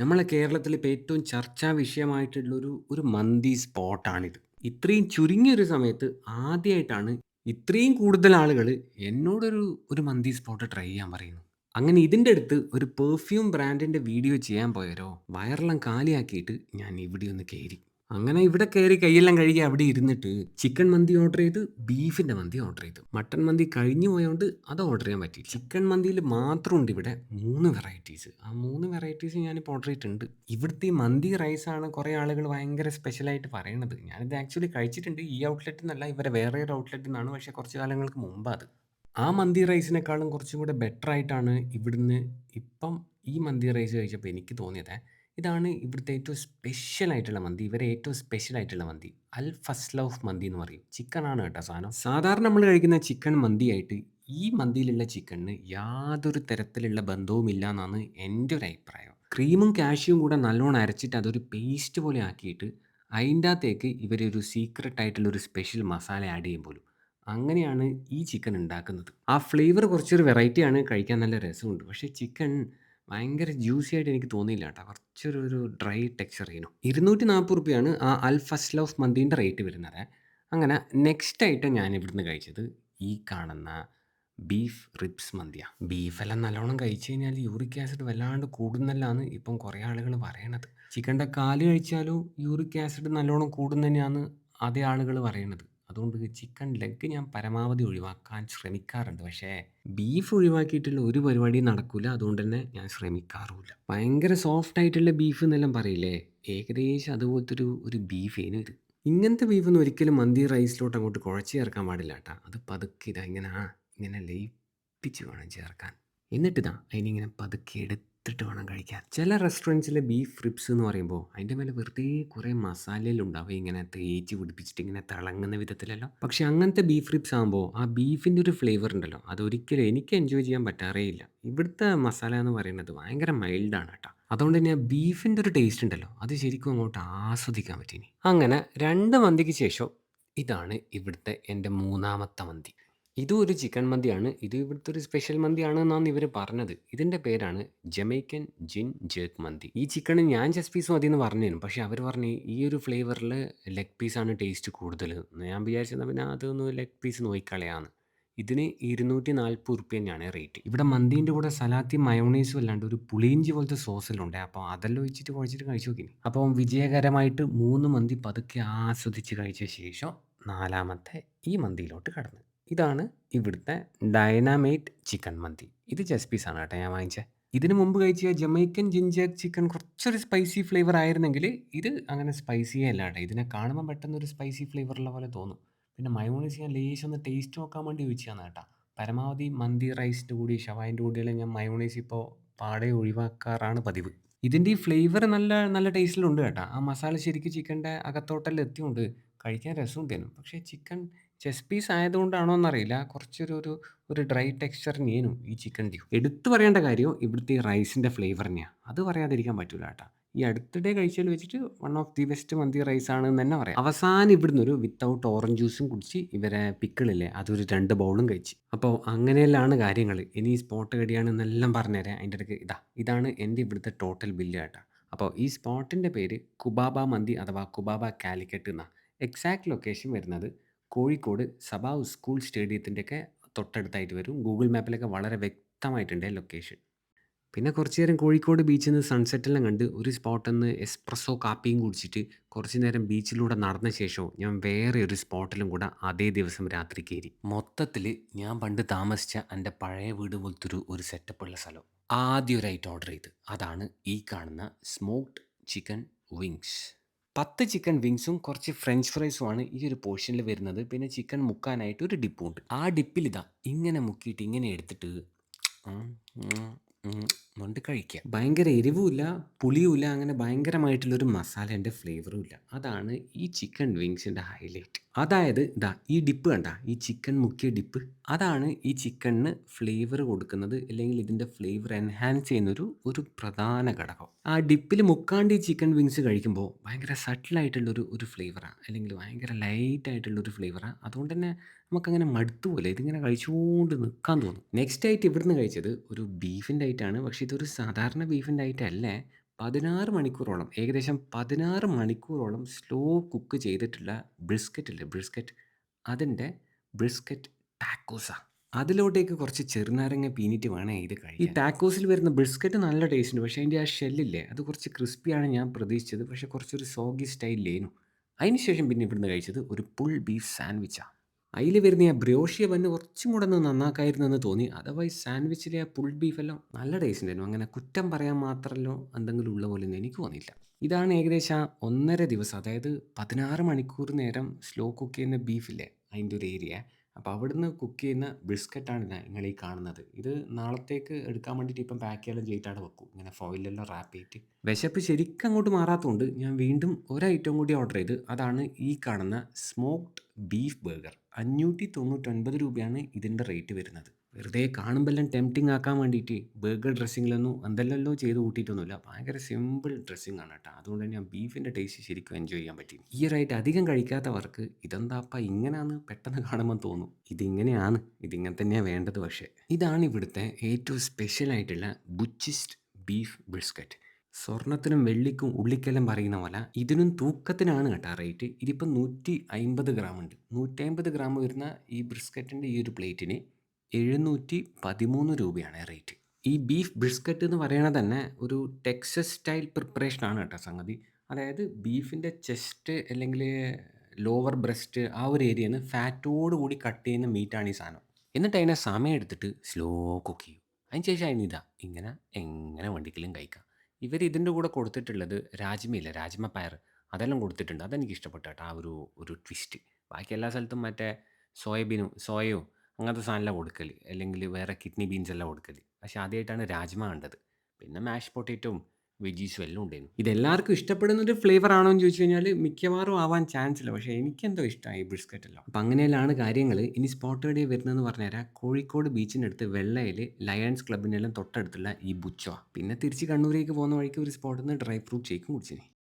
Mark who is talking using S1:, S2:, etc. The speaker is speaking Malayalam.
S1: നമ്മളെ കേരളത്തിൽ ഇപ്പോൾ ഏറ്റവും ചർച്ചാ വിഷയമായിട്ടുള്ളൊരു ഒരു മന്തി സ്പോട്ടാണിത്. ഇത്രയും ചുരുങ്ങിയൊരു സമയത്ത് ആദ്യമായിട്ടാണ് ഇത്രയും കൂടുതൽ ആളുകൾ എന്നോടൊരു ഒരു മന്തി സ്പോട്ട് ട്രൈ ചെയ്യാൻ പറയുന്നു. അങ്ങനെ ഇതിന്റെ അടുത്ത് ഒരു പെർഫ്യൂം ബ്രാൻഡിന്റെ വീഡിയോ ചെയ്യാൻ പോയരോ വയറെല്ലാം കാലിയാക്കിയിട്ട് ഞാൻ ഇവിടെ ഒന്ന് കയറി. അങ്ങനെ ഇവിടെ കയറി കൈയെല്ലാം കഴുകി അവിടെ ഇരുന്നിട്ട് ചിക്കൻ മന്തി ഓർഡർ ചെയ്ത് ബീഫിന്റെ മന്തി ഓർഡർ ചെയ്തു. മട്ടൻ മന്തി കഴിഞ്ഞു പോയതുകൊണ്ട് അത് ഓർഡർ ചെയ്യാൻ പറ്റി ചിക്കൻ മന്തിയിൽ മാത്രമുണ്ട് ഇവിടെ മൂന്ന് വെറൈറ്റീസ്. ആ മൂന്ന് വെറൈറ്റീസ് ഞാനിപ്പോൾ ഓർഡർ ചെയ്തിട്ടുണ്ട്. ഇവിടുത്തെ മന്തി റൈസാണ് കുറേ ആളുകൾ ഭയങ്കര സ്പെഷ്യലായിട്ട് പറയണത്. ഞാനിത് ആക്ച്വലി കഴിച്ചിട്ടുണ്ട്. ഈ ഔട്ട്ലെറ്റിൽ നിന്നല്ല ഇവരെ വേറെ ഒരു ഔട്ട്ലെറ്റിൽ നിന്നാണ്. പക്ഷേ കുറച്ച് കാലങ്ങൾക്ക് മുമ്പ് അത്. ആ മന്തി റൈസിനേക്കാളും കുറച്ചും കൂടെ ബെറ്റർ ആയിട്ടാണ് ഇവിടുന്ന് ഇപ്പം ഈ മന്തി റൈസ് കഴിച്ചപ്പോൾ എനിക്ക് തോന്നിയത്. ഇതാണ് ഇവിടുത്തെ ഏറ്റവും സ്പെഷ്യൽ ആയിട്ടുള്ള മന്തി. ഇവരെ ഏറ്റവും സ്പെഷ്യൽ ആയിട്ടുള്ള മന്തി. അൽ ഫസ്ലൗഫ് മന്തി എന്ന് പറയും. ആണ് കേട്ടോ സാധനം. സാധാരണ നമ്മൾ കഴിക്കുന്ന ചിക്കൻ മന്തിയായിട്ട് ഈ മന്തിയിലുള്ള ചിക്കനിന് യാതൊരു തരത്തിലുള്ള ബന്ധവുമില്ല എന്നാണ് എന്റെ ഒരു അഭിപ്രായം. ക്രീമും കാഷ്യൂവും കൂടെ നല്ലോണം അരച്ചിട്ട് അതൊരു പേസ്റ്റ് പോലെ ആക്കിയിട്ട് അതിന്റെ അകത്തേക്ക് ഇവരൊരു സീക്രട്ട് ആയിട്ടുള്ള ഒരു സ്പെഷ്യൽ മസാല ആഡ് ചെയ്യും പോലും. അങ്ങനെയാണ് ഈ ചിക്കൻ ഉണ്ടാക്കുന്നത്. ആ ഫ്ലേവർ കുറച്ചൊരു വെറൈറ്റിയാണ്. കഴിക്കാൻ നല്ല രസമുണ്ട്. പക്ഷേ ചിക്കൻ ഭയങ്കര ജ്യൂസി ആയിട്ട് എനിക്ക് തോന്നിയില്ല കേട്ടോ. കുറച്ചൊരു ഒരു ഡ്രൈ നാൽപ്പത് 240 ആ അൽ ഫസ്ലൗഫ് മന്തീന്റെ റേറ്റ് വരുന്നത്. അങ്ങനെ നെക്സ്റ്റ് ഐറ്റം ഞാൻ ഇവിടുന്ന് കഴിച്ചത് ഈ കാണുന്ന ബീഫ് റിബ്സ് മന്തിയാ. ബീഫെല്ലാം നല്ലോണം കഴിച്ച് കഴിഞ്ഞാൽ യൂറിക് ആസിഡ് വല്ലാണ്ട് കൂടുന്നല്ലാന്ന് ഇപ്പം കുറേ ആളുകൾ പറയണത്. ചിക്കന്റെ കാൽ കഴിച്ചാലും യൂറിക് ആസിഡ് നല്ലോണം കൂടുന്നതന്നെയാണ് അതേ ആളുകൾ പറയണത്. അതുകൊണ്ട് ചിക്കൻ ലെഗ് ഞാൻ പരമാവധി ഒഴിവാക്കാൻ ശ്രമിക്കാറുണ്ട്. പക്ഷേ ബീഫ് ഒഴിവാക്കിയിട്ടുള്ള ഒരു പരിപാടിയും നടക്കില്ല അതുകൊണ്ട് തന്നെ ഞാൻ ശ്രമിക്കാറുമില്ല. ഭയങ്കര സോഫ്റ്റ് ആയിട്ടുള്ള ബീഫ് എന്നെല്ലാം പറയില്ലേ? ഏകദേശം അതുപോലത്തെ ഒരു ഒരു ബീഫേനു ഇത്. ഇങ്ങനത്തെ ബീഫൊന്നും ഒരിക്കലും മന്തി റൈസിലോട്ട് അങ്ങോട്ട് കുഴച്ച് ചേർക്കാൻ പാടില്ല കേട്ടോ. അത് പതുക്കെ ഇതാ ഇങ്ങനെ ഇങ്ങനെ ലയിപ്പിച്ച് വേണം ചേർക്കാൻ. എന്നിട്ടിതാ അതിനിങ്ങനെ പതുക്കെ എടുത്തിട്ട് വേണം കഴിക്കാൻ. ചില റെസ്റ്റോറന്റ്സിലെ ബീഫ് റിബ്സ് എന്ന് പറയുമ്പോൾ അതിന്റെ മേലെ വെറുതെ കുറേ മസാലയിലുണ്ടാവും. ഇങ്ങനെ തേച്ച് പിടിപ്പിച്ചിട്ട് ഇങ്ങനെ തിളങ്ങുന്ന വിധത്തിലല്ലോ പക്ഷേ അങ്ങനത്തെ ബീഫ് റിബ്സ് ആകുമ്പോൾ ആ ബീഫിന്റെ ഒരു ഫ്ലേവർ ഉണ്ടല്ലോ അതൊരിക്കലും എനിക്ക് എൻജോയ് ചെയ്യാൻ പറ്റാറേ ഇല്ല. ഇവിടുത്തെ മസാല എന്ന് പറയുന്നത് ഭയങ്കര മൈൽഡാണ് കേട്ടോ. അതുകൊണ്ട് തന്നെ ബീഫിന്റെ ഒരു ടേസ്റ്റ് ഉണ്ടല്ലോ അത് ശരിക്കും അങ്ങോട്ട് ആസ്വദിക്കാൻ പറ്റിനി അങ്ങനെ രണ്ട് മന്തിക്ക് ശേഷം ഇതാണ് ഇവിടുത്തെ എന്റെ മൂന്നാമത്തെ മന്തി. ഇതും ഒരു ചിക്കൻ മന്തിയാണ്. ഇത് ഇവിടുത്തെ ഒരു സ്പെഷ്യൽ മന്തിയാണ് എന്നാണ് ഇവർ പറഞ്ഞത്. ഇതിന്റെ പേരാണ് ജമൈക്കൻ ജിൻ ജേക്ക് മന്തി. ഈ ചിക്കന് ഞാൻ ചെസ്റ്റ് പീസ് മതി എന്ന് പറഞ്ഞിരുന്നു. പക്ഷേ അവർ പറഞ്ഞ് ഈ ഒരു ഫ്ലേവറിൽ ലെഗ് പീസാണ് ടേസ്റ്റ് കൂടുതൽ. ഞാൻ വിചാരിച്ചത് പിന്നെ അതൊന്ന് ലെഗ് പീസ് നോക്കിക്കളയാന്ന്. ഇതിന് ഇരുന്നൂറ്റി 240 തന്നെയാണ് റേറ്റ്. ഇവിടെ മന്തീന്റെ കൂടെ സലാത്തി മയോണൈസും അല്ലാണ്ട് ഒരു പുളിയിഞ്ചി പോലത്തെ സോസെല്ലാം ഉണ്ട്. അപ്പോൾ അതെല്ലാം ഒഴിച്ചിട്ട് കുഴച്ചിട്ട് കഴിച്ചു നോക്കി അപ്പം വിജയകരമായിട്ട് മൂന്ന് മന്തി പതുക്കെ ആസ്വദിച്ച് കഴിച്ച ശേഷം നാലാമത്തെ ഈ മന്തിയിലോട്ട് കടന്നു. ഇതാണ് ഇവിടുത്തെ ഡൈനാമൈറ്റ് ചിക്കൻ മന്തി. ഇത് ചെസ് പീസാണ് കേട്ടോ ഞാൻ വാങ്ങിച്ചത്. ഇതിന് മുമ്പ് കഴിച്ച ജമൈക്കൻ ജിഞ്ചർ ചിക്കൻ കുറച്ചൊരു സ്പൈസി ഫ്ലേവർ ആയിരുന്നെങ്കിൽ ഇത് അങ്ങനെ സ്പൈസിയേ അല്ല കേട്ടോ. ഇതിനെ കാണുമ്പോൾ പെട്ടെന്ന് ഒരു സ്പൈസി ഫ്ലേവറുള്ള പോലെ തോന്നും. പിന്നെ മയോണീസ് ഞാൻ ലേശം ഒന്ന് ടേസ്റ്റ് നോക്കാൻ വേണ്ടി ഒഴിച്ചതാണ് കേട്ടോ. പരമാവധി മന്തി റൈസിന്റെ കൂടി ഷവായിന്റെ കൂടിയെല്ലാം ഞാൻ മയോണൈസ് ഇപ്പോൾ പാടെ ഒഴിവാക്കാറാണ് പതിവ്. ഇതിന്റെ ഈ ഫ്ലേവർ നല്ല നല്ല ടേസ്റ്റിലുണ്ട് കേട്ടോ. ആ മസാല ശരിക്കും ചിക്കന്റെ അകത്തോട്ടെല്ലാം എത്തിയുണ്ട്. കഴിക്കാൻ രസമുണ്ടായിരുന്നു പക്ഷേ ചിക്കൻ ചെസ്റ്റ് പീസ് ആയതുകൊണ്ടാണോ എന്നറിയില്ല കുറച്ചൊരു ഒരു ഒരു ഡ്രൈ ടെക്സ്ചർ ഈ ഈ ഡ്യൂ എടുത്തു പറയേണ്ട കാര്യം ഇവിടുത്തെ ഈ റൈസിന്റെ ഫ്ലേവർ തന്നെയാണ്. അത് പറയാതിരിക്കാൻ പറ്റില്ല കേട്ടോ. ഈ അടുത്തിടെ കഴിച്ചതിൽ വെച്ചിട്ട് വൺ ഓഫ് ദി ബെസ്റ്റ് മന്തി റൈസ് ആണ് എന്ന് തന്നെ പറയാം. അവസാനം ഇവിടുന്ന് ഒരു വിത്തൗട്ട് ഓറഞ്ച് ജ്യൂസും കുടിച്ച് ഇവരെ പിക്കിളില്ലേ അതൊരു രണ്ട് ബൗളും കഴിച്ച്. അപ്പോൾ അങ്ങനെയെല്ലാം കാര്യങ്ങൾ. ഇനി സ്പോട്ട് എവിടെയാണെന്നെല്ലാം പറഞ്ഞുതരാം. അതിന്റെ ഇടയ്ക്ക് ഇതാ ഇതാണ് എന്റെ ഇവിടുത്തെ ടോട്ടൽ ബില്ല് കേട്ടോ. അപ്പോൾ ഈ സ്പോട്ടിന്റെ പേര് കുബാബ മന്തി അഥവാ കുബാബ കാലിക്കറ്റ് എന്നാണ്. എക്സാക്ട് ലൊക്കേഷൻ വരുന്നത് കോഴിക്കോട് സബാ സ്കൂൾ സ്റ്റേഡിയത്തിന്റെയൊക്കെ തൊട്ടടുത്തായിട്ട് വരും. ഗൂഗിൾ മാപ്പിലൊക്കെ വളരെ വ്യക്തമായിട്ടുണ്ട് ലൊക്കേഷൻ. പിന്നെ കുറച്ച് നേരം കോഴിക്കോട് ബീച്ചിൽ നിന്ന് സൺസെറ്റെല്ലാം കണ്ട് ഒരു സ്പോട്ടിൽ നിന്ന് എസ്പ്രസ്സോ കാപ്പിയും കുടിച്ചിട്ട് കുറച്ച് നേരം ബീച്ചിലൂടെ നടന്ന ശേഷം ഞാൻ വേറെ ഒരു സ്പോട്ടിലും കൂടെ അതേ ദിവസം രാത്രി കയറി. മൊത്തത്തിൽ ഞാൻ പണ്ട് താമസിച്ച എന്റെ പഴയ വീട് പോലത്തൊരു ഒരു സെറ്റപ്പുള്ള സ്ഥലം. ആദ്യം ഒരു ഐറ്റം ഓർഡർ ചെയ്ത്. അതാണ് ഈ കാണുന്ന സ്മോക്ഡ് ചിക്കൻ വിങ്സ്. 10 ചിക്കൻ വിങ്സും കുറച്ച് ഫ്രഞ്ച് ഫ്രൈസും ആണ് ഈ ഒരു പോർഷനിൽ വരുന്നത്. പിന്നെ ചിക്കൻ മുക്കാനായിട്ട് ഒരു ഡിപ്പും ഉണ്ട്. ആ ഡിപ്പിൽ ഇതാ ഇങ്ങനെ മുക്കിയിട്ട് ഇങ്ങനെ എടുത്തിട്ട് കൊണ്ട് കഴിക്കുക. ഭയങ്കര എരിവുമില്ല പുളിയുമില്ല അങ്ങനെ ഭയങ്കരമായിട്ടുള്ളൊരു മസാലേന്റെ ഫ്ലേവറും ഇല്ല. അതാണ് ഈ ചിക്കൻ വിങ്സിന്റെ ഹൈലൈറ്റ്. അതായത് ഇതാ ഈ ഡിപ്പ് കണ്ട ഈ ചിക്കൻ മുക്കിയ ഡിപ്പ് അതാണ് ഈ ചിക്കന് ഫ്ലേവർ കൊടുക്കുന്നത് അല്ലെങ്കിൽ ഇതിന്റെ ഫ്ലേവർ എൻഹാൻസ് ചെയ്യുന്നൊരു ഒരു പ്രധാന ഘടകം. ആ ഡിപ്പിൽ മുക്കാണ്ട് ഈ ചിക്കൻ വിങ്സ് കഴിക്കുമ്പോൾ ഭയങ്കര സട്ടിലായിട്ടുള്ളൊരു ഒരു ഫ്ലേവറാണ്. അല്ലെങ്കിൽ ഭയങ്കര ലൈറ്റ് ആയിട്ടുള്ളൊരു ഫ്ലേവറാണ്. അതുകൊണ്ട് തന്നെ നമുക്കങ്ങനെ മടുത്തുപോലെ. ഇതിങ്ങനെ കഴിച്ചുകൊണ്ട് നിൽക്കാൻ തോന്നും. നെക്സ്റ്റ് ആയിട്ട് ഇവിടുന്ന് കഴിച്ചത് ഒരു ബീഫിന്റെ ആയിട്ടാണ് പക്ഷേ ഇതൊരു സാധാരണ ബീഫിന്റെ ഐറ്റം അല്ല. 16 മണിക്കൂറോളം ഏകദേശം 16 മണിക്കൂറോളം സ്ലോ കുക്ക് ചെയ്തിട്ടുള്ള ബ്രിസ്ക്കറ്റ് ഇല്ലേ ബ്രിസ്ക്കറ്റ് അതിന്റെ ബ്രിസ്ക്കറ്റ് ടാക്കോസാ. അതിലോട്ടേക്ക് കുറച്ച് ചെറുനാരങ്ങ പീനിറ്റ് വേണം ഇത്
S2: ഈ
S1: കഴിക്കാൻ.
S2: ടാക്കോസിൽ വരുന്ന ബ്രിസ്ക്കറ്റ് നല്ല ടേസ്റ്റ് ഉണ്ട്. പക്ഷേ അതിന്റെ ആ ഷെല്ലില്ലേ അത് കുറച്ച് ക്രിസ്പിയാണ് ഞാൻ പ്രതീക്ഷിച്ചത്. പക്ഷേ കുറച്ചൊരു സോഗി സ്റ്റൈലിലേനു.
S1: അതിനുശേഷം പിന്നെ ഇവിടുന്ന് കഴിച്ചത് ഒരു പുൾ ബീഫ് സാൻഡ്വിച്ചാ.
S2: അതിൽ വരുന്ന ആ ബ്രോഷിയ ബന്ന് കുറച്ചും കൂടെ ഒന്ന് നന്നാക്കായിരുന്നു എന്ന് തോന്നി. അതർവൈസ് സാൻഡ്വിച്ചിലെ ആ പുൾ ബീഫെല്ലാം നല്ല ടേസ്റ്റ് ഉണ്ടായിരുന്നു. അങ്ങനെ കുറ്റം പറയാൻ മാത്രമല്ലോ എന്തെങ്കിലും ഉള്ള പോലെ എനിക്ക് തോന്നിയില്ല. ഇതാണ് ഏകദേശം 1 1/2 ദിവസം അതായത് 16 മണിക്കൂർ നേരം സ്ലോ കുക്ക് ചെയ്യുന്ന ബീഫില്ലേ അതിന്റെ ഒരു ഏരിയ. അപ്പോൾ അവിടുന്ന് കുക്ക് ചെയ്യുന്ന ബ്രിസ്ക്കറ്റാണ് ഇതാ നിങ്ങൾ ഈ കാണുന്നത്. ഇത് നാളത്തേക്ക് എടുക്കാൻ വേണ്ടിയിട്ട് ഇപ്പം പാക്ക് ചെയ്യാൻ ചെയ്തിട്ടാണ് വെക്കും. ഇങ്ങനെ ഫോയിലെല്ലാം റാപ്പ് ചെയ്തിട്ട്. വിശപ്പ് ശരിക്കും അങ്ങോട്ട് മാറാത്തതുകൊണ്ട് ഞാൻ വീണ്ടും ഒരു ഐറ്റം കൂടി ഓർഡർ ചെയ്ത്. അതാണ് ഈ കാണുന്ന സ്മോക്ക്ഡ് ബീഫ് ബർഗർ. 599 രൂപയാണ് ഇതിന്റെ റേറ്റ് വരുന്നത്. വെറുതെ കാണുമ്പോൾ എല്ലാം ടെംപ്റ്റിംഗ് ആക്കാൻ വേണ്ടിയിട്ട് ബർഗർ ഡ്രസ്സിങ്ങിലൊന്നും എന്തെല്ലാമോ ചെയ്ത് കൂട്ടിയിട്ടൊന്നുമില്ല. ഭയങ്കര സിമ്പിൾ ഡ്രസ്സിംഗ് ആണ് കേട്ടോ. അതുകൊണ്ട് തന്നെ ആ ബീഫിന്റെ ടേസ്റ്റ് ശരിക്കും എൻജോയ് ചെയ്യാൻ പറ്റി. ഈ ഒരു അധികം കഴിക്കാത്തവർക്ക് ഇതെന്താപ്പ ഇങ്ങനെയാന്ന് പെട്ടെന്ന് കാണുമ്പോൾ തോന്നും. ഇതിങ്ങനെയാണ്. ഇതിങ്ങനെ തന്നെയാണ് വേണ്ടത് പക്ഷേ. ഇതാണ് ഇവിടുത്തെ ഏറ്റവും സ്പെഷ്യൽ ആയിട്ടുള്ള ബുച്ചിസ്റ്റ് ബീഫ് ബിസ്ക്കറ്റ് സ്വർണത്തിനും വെള്ളിക്കും ഉള്ളിക്കെല്ലാം പറയുന്ന പോലെ ഇതിനും തൂക്കത്തിനാണ് കേട്ടോ റേറ്റ്. ഇതിപ്പം 150 ഗ്രാം ഉണ്ട്. 150 ഗ്രാം വരുന്ന ഈ ബ്രിസ്ക്കറ്റിന്റെ ഈ ഒരു പ്ലേറ്റിന് 713 രൂപയാണ് റേറ്റ്. ഈ ബീഫ് ബ്രിസ്ക്കറ്റ് എന്ന് പറയണത് തന്നെ ഒരു ടെക്സസ് സ്റ്റൈൽ പ്രിപ്പറേഷൻ ആണ് കേട്ടോ സംഗതി. അതായത് ബീഫിന്റെ ചെസ്റ്റ് അല്ലെങ്കിൽ ലോവർ ബ്രസ്റ്റ് ആ ഒരു ഏരിയയിൽ നിന്ന് ഫാറ്റോട് കൂടി കട്ട് ചെയ്യുന്ന മീറ്റാണ് ഈ സാധനം. എന്നിട്ട് അതിനെ സമയം എടുത്തിട്ട് സ്ലോ കുക്ക് ചെയ്യും. അതിന് ശേഷം അതിനിതാ ഇങ്ങനെ എങ്ങനെ വേണ്ടിക്കലും കഴിക്കാം. ഇവർ ഇതിന്റെ കൂടെ കൊടുത്തിട്ടുള്ളത് രാജ്മയില്ല രാജ്മ പയർ അതെല്ലാം കൊടുത്തിട്ടുണ്ട്. അതെനിക്ക് ഇഷ്ടപ്പെട്ടു കേട്ടോ ആ ഒരു ഒരു ട്വിസ്റ്റ്. ബാക്കി എല്ലാ സ്ഥലത്തും മറ്റേ സോയാബീനും സോയയോ അങ്ങനത്തെ സാധനമെല്ലാം കൊടുക്കൽ. അല്ലെങ്കിൽ വേറെ കിഡ്നി ബീൻസ് എല്ലാം കൊടുക്കൽ. പക്ഷേ ആദ്യമായിട്ടാണ് രാജ്മ കണ്ടത്. പിന്നെ മാഷ് പൊട്ടറ്റോയും വെജീസും എല്ലാം ഉണ്ടായിരുന്നു. ഇതെല്ലാവർക്കും ഇഷ്ടപ്പെടുന്ന ഒരു ഫ്ലേവർ ആണോ എന്ന് ചോദിച്ചു കഴിഞ്ഞാൽ മിക്കവാറും ആവാൻ ചാൻസ് ഇല്ല. പക്ഷേ എനിക്കെന്തോ ഇഷ്ടമായി ഈ അപ്പം അങ്ങനെയെല്ലാമാണ് കാര്യങ്ങൾ. ഇനി സ്പോട്ട് ഡേ വരുന്നതെന്ന് പറഞ്ഞുതരാം. കോഴിക്കോട് ബീച്ചിനടുത്ത് വെള്ളയിൽ ലയൺസ് ക്ലബിനെല്ലാം തൊട്ടടുത്തുള്ള ഈ ബുച്ചോ. പിന്നെ തിരിച്ച് കണ്ണൂരേക്ക് പോകുന്ന വഴിക്ക് ഒരു സ്പോട്ടിൽ നിന്ന് ഡ്രൈ ഫ്രൂട്ട് ഷേക്കും കുടിച്ചിന്.